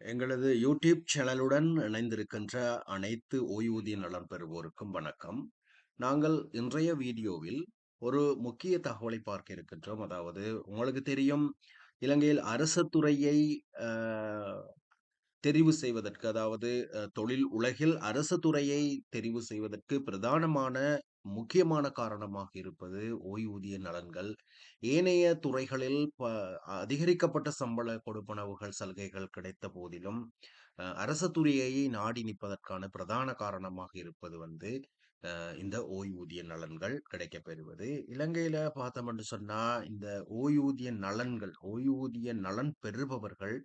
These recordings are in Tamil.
எங்களது யூடியூப் சேனலுடன் இணைந்திருக்கின்ற அனைத்து ஓய்வூதிய நலன் பெறுவோருக்கும் வணக்கம். நாங்கள் இன்றைய வீடியோவில் ஒரு முக்கிய தகவலை பார்க்க இருக்கின்றோம். அதாவது உங்களுக்கு தெரியும் இலங்கையில் அரசு துறையை தெரிவு செய்வதற்கு அதாவது தொழில் உலகில் அரசு துறையை தெரிவு செய்வதற்கு பிரதானமான முக்கியமான காரணமாக இருப்பது ஓய்வூதிய நலன்கள். ஏனைய துறைகளில் ப அதிகரிக்கப்பட்ட சம்பள கொடுப்பனவுகள் சலுகைகள் கிடைத்த போதிலும் அரசு துறையை நாடி நிற்பதற்கான பிரதான காரணமாக இருப்பது வந்து இந்த ஓய்வூதிய நலன்கள் கிடைக்கப்பெறுவது இலங்கையில பார்த்தோம்னு சொன்னா இந்த ஓய்வூதிய நலன்கள் ஓய்வூதிய நலன் பெறுபவர்கள்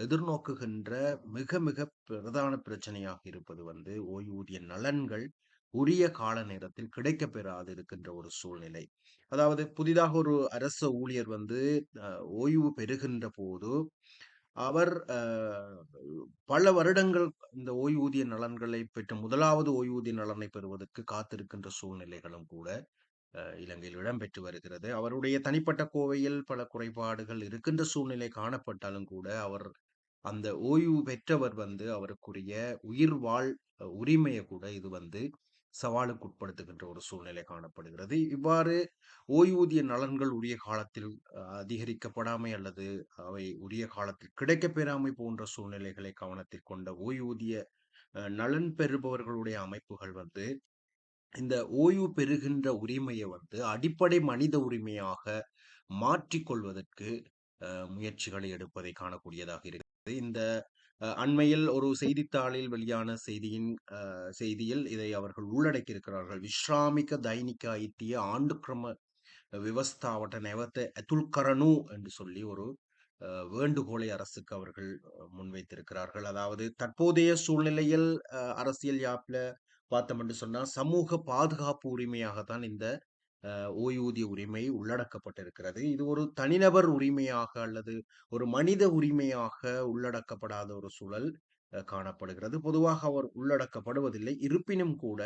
எதிர்நோக்குகின்ற மிக மிக பிரதான பிரச்சனையாக இருப்பது வந்து ஓய்வூதிய நலன்கள் உரிய கால நேரத்தில் கிடைக்க பெறாது இருக்கின்ற ஒரு சூழ்நிலை. அதாவது புதிதாக ஒரு அரசு ஊழியர் வந்து ஓய்வு பெறுகின்ற போது அவர் பல வருடங்கள் இந்த ஓய்வூதிய நலன்களை பெற்று முதலாவது ஓய்வூதிய நலனை பெறுவதற்கு காத்திருக்கின்ற சூழ்நிலைகளும் கூட இலங்கையில் இடம்பெற்று வருகிறது. அவருடைய தனிப்பட்ட கோவையில் பல குறைபாடுகள் இருக்கின்ற சூழ்நிலை காணப்பட்டாலும் கூட அவர் அந்த ஓய்வு பெற்றவர் வந்து அவருக்குரிய உயிர் வாழ் உரிமையை கூட இது வந்து சவாலுக்கு உட்படுத்துகின்ற ஒரு சூழ்நிலை காணப்படுகிறது. இவ்வாறு ஓய்வூதிய நலன்கள் உரிய காலத்தில் அதிகரிக்கப்படாமை அல்லது அவை உரிய காலத்தில் கிடைக்கப்பெறாமை போன்ற சூழ்நிலைகளை கவனத்தில் கொண்ட ஓய்வூதிய நலன் பெறுபவர்களுடைய அமைப்புகள் வந்து இந்த ஓய்வு பெறுகின்ற உரிமையை வந்து அடிப்படை மனித உரிமையாக மாற்றிக்கொள்வதற்கு முயற்சிகளை எடுப்பதை காணக்கூடியதாக இருக்கு. இந்த அண்மையில் ஒரு செய்தித்தாளில் வெளியான செய்தியின் செய்தியில் இதை அவர்கள் உள்ளடக்கியிருக்கிறார்கள். விஸ்ராமிக தைனிக ஐத்திய ஆண்டுக்கிரம விவஸ்தாவட்ட நெவத்தை அத்துல்கரனு என்று சொல்லி ஒரு வேண்டுகோளை அரசுக்கு அவர்கள் முன்வைத்திருக்கிறார்கள். அதாவது தற்போதைய சூழ்நிலையில் அரசியல் யாப்பில் பார்த்தோம் என்று சொன்னால் சமூக பாதுகாப்பு உரிமையாக தான் இந்த ஓய்வூதிய உரிமை உள்ளடக்கப்பட்டிருக்கிறது. இது ஒரு தனிநபர் உரிமையாக அல்லது ஒரு மனித உரிமையாக உள்ளடக்கப்படாத ஒரு சூழல் காணப்படுகிறது. பொதுவாக அவர் உள்ளடக்கப்படுவதில்லை. இருப்பினும் கூட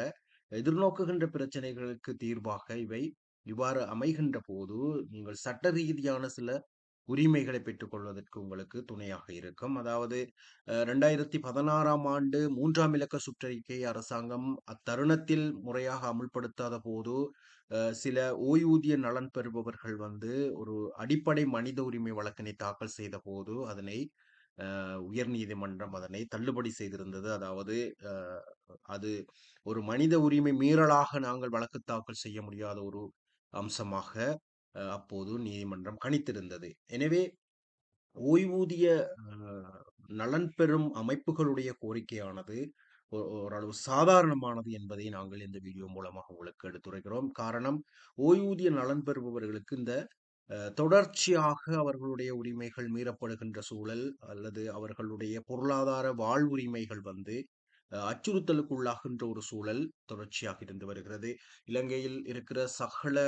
எதிர்நோக்குகின்ற பிரச்சனைகளுக்கு தீர்வாக இவை இவ்வாறு அமைகின்ற போது நீங்கள் சட்ட ரீதியான சில உரிமைகளை பெற்றுக்கொள்வதற்கு உங்களுக்கு துணையாக இருக்கும். அதாவது ரெண்டாயிரத்தி பதினாறாம் ஆண்டு மூன்றாம் இலக்க சுற்றறிக்கை அரசாங்கம் அத்தருணத்தில் முறையாக அமுல்படுத்தாத போது சில ஓய்வூதிய நலன் பெறுபவர்கள் வந்து ஒரு அடிப்படை மனித உரிமை வழக்கினை தாக்கல் செய்த போது அதனை உயர் நீதிமன்றம் அதனை தள்ளுபடி செய்திருந்தது. அதாவது அது ஒரு மனித உரிமை மீறலாக நாங்கள் வழக்கு தாக்கல் செய்ய முடியாத ஒரு அம்சமாக அப்போது நீதிமன்றம் கணித்திருந்தது. எனவே ஓய்வூதிய நலன் பெறும் அமைப்புகளுடைய கோரிக்கையானது ஓரளவு சாதாரணமானது என்பதை நாங்கள் இந்த வீடியோ மூலமாக உங்களுக்கு எடுத்துரைக்கிறோம். காரணம் ஓய்வூதிய நலன் பெறுபவர்களுக்கு இந்த தொடர்ச்சியாக அவர்களுடைய உரிமைகள் மீறப்படுகின்ற சூழல் அல்லது அவர்களுடைய பொருளாதார வாழ்வுரிமைகள் வந்து அச்சுறுத்தலுக்குள்ளாகின்ற ஒரு சூழல் தொடர்ச்சியாக இருந்து வருகிறது. இலங்கையில் இருக்கிற சகல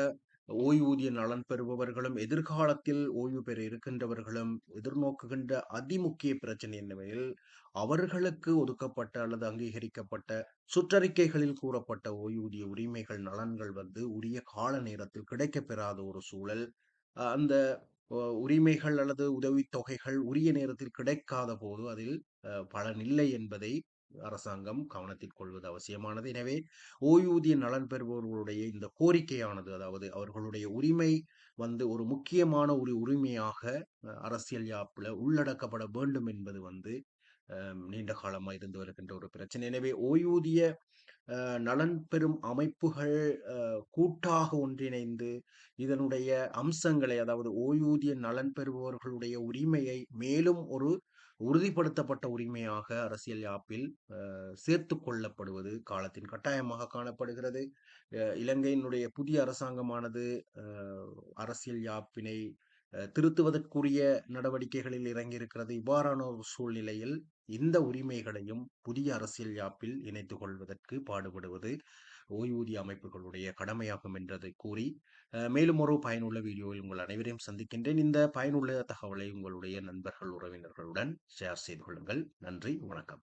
ஓய்வூதிய நலன் பெறுபவர்களும் எதிர்காலத்தில் ஓய்வு பெற இருக்கின்றவர்களும் எதிர்நோக்குகின்ற அதிமுக்கிய பிரச்சனை என்னவெனில் அவர்களுக்கு ஒதுக்கப்பட்ட அல்லது அங்கீகரிக்கப்பட்ட சுற்றறிக்கைகளில் கூறப்பட்ட ஓய்வூதிய உரிமைகள் நலன்கள் வந்து உரிய கால நேரத்தில் கிடைக்கப்பெறாத ஒரு சூழல். அந்த உரிமைகள் அல்லது உதவித்தொகைகள் உரிய நேரத்தில் கிடைக்காத போது அதில் பலன் இல்லை என்பதை அரசாங்கம் கவனத்தில் கொள்வது அவசியமானது. எனவே ஓய்வூதிய நலன் பெறுபவர்களுடைய இந்த கோரிக்கையானது அதாவது அவர்களுடைய உரிமை வந்து ஒரு முக்கியமான ஒரு உரிமையாக அரசியல் யாப்பில் உள்ளடக்கப்பட வேண்டும் என்பது வந்து நீண்ட காலமாக இருந்து வருகின்ற ஒரு பிரச்சனை. எனவே ஓய்வூதிய நலன் பெறும் அமைப்புகள் கூட்டாக ஒன்றிணைந்து இதனுடைய அம்சங்களை அதாவது ஓய்வூதிய நலன் பெறுபவர்களுடைய உரிமையை மேலும் ஒரு உறுதிப்படுத்தப்பட்ட உரிமையாக அரசியல் யாப்பில் சேர்த்து கொள்ளப்படுவது காலத்தின் கட்டாயமாக காணப்படுகிறது. இலங்கையினுடைய புதிய அரசாங்கமானது அரசியல் யாப்பினை திருத்துவதற்குரிய நடவடிக்கைகளில் இறங்கியிருக்கிறது. இவ்வாறான ஒரு சூழ்நிலையில் இந்த உரிமைகளையும் புதிய அரசியல் யாப்பில் இணைத்துக் கொள்வதற்கு பாடுபடுவது ஓய்வூதிய அமைப்புகளுடைய கடமையாகும் என்றதை கூறி மேலும் ஒரு பயனுள்ள வீடியோவில் உங்கள் அனைவரையும் சந்திக்கின்றேன். இந்த பயனுள்ள தகவலை உங்களுடைய நண்பர்கள் உறவினர்களுடன் ஷேர் செய்து கொள்ளுங்கள். நன்றி வணக்கம்.